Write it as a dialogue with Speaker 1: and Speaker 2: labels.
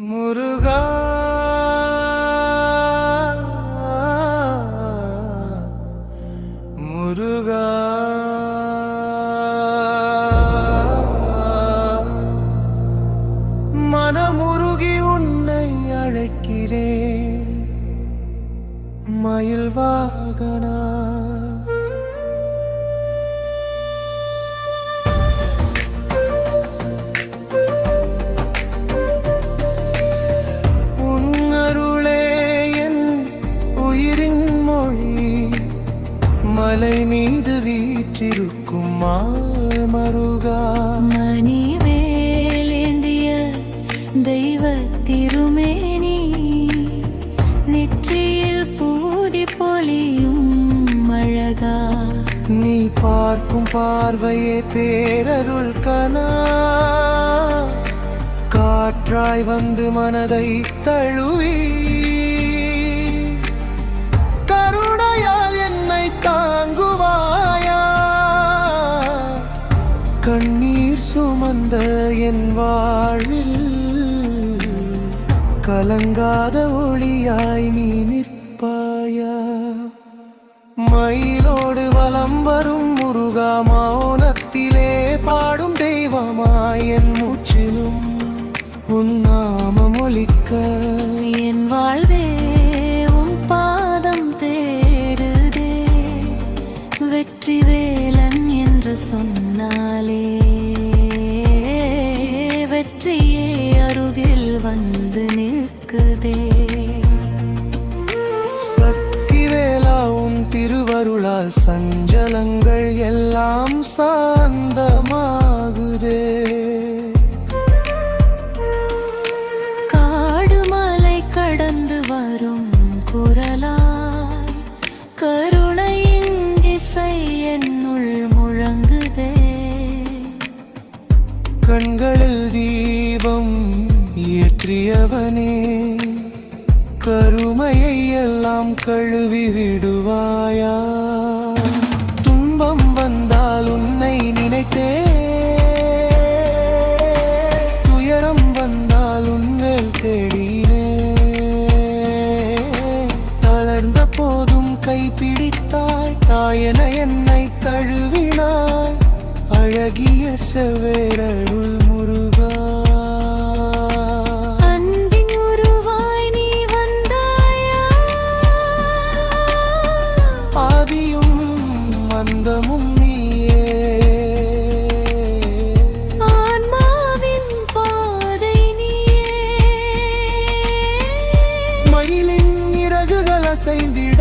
Speaker 1: முருகா. முருகா. மனமுருகி உன்னை அழைக்கிறேன். மயில் வாகனா. மலை மீது வீற்றிருக்கும் மால் மருகா
Speaker 2: மணிவேலேந்திய தெய்வ திருமேனி நெற்றியில் பூதி பொலியும் அழகா
Speaker 1: நீ பார்க்கும் பார்வையே பேரருள் கனா. காற்றாய் வந்து மனதை தழுவி கண்ணீர் சுமந்த என் வாழ்வில் கலங்காத ஒளியாய் நீ நிற்பாயா? மயிலோடு வலம் வரும் முருகா மௌனத்திலே பாடும் தெய்வமாய் என் மூச்சிலும் உன்
Speaker 2: வெற்றி என்று சொன்னாலே வெற்றியே அருகில் வந்து நிற்குதே.
Speaker 1: சக்தி திருவருளால் சஞ்சலங்கள் எல்லாம்
Speaker 2: சாந்தமா
Speaker 1: கண்களில் தீபம் ஏற்றியவனே கருமையை எல்லாம் கழுவி விடுவாயா? துன்பம் வந்தால் உன்னை நினைத்தே துயரம் வந்தால் உன்னில் தேடினே தளர்ந்த போதும் கைப்பிடித்தாய் தாயன என்னை தழுவினாய் அழகிய செவ்வேரருள் முருகா.
Speaker 2: அன்பின் உருவாய் நீ வந்தாயா?
Speaker 1: ஆதியும் மந்தமும் நீயே.
Speaker 2: ஆன்மாவின் பாதை நீயே.
Speaker 1: மயிலின் இறகுகள் அசைந்திட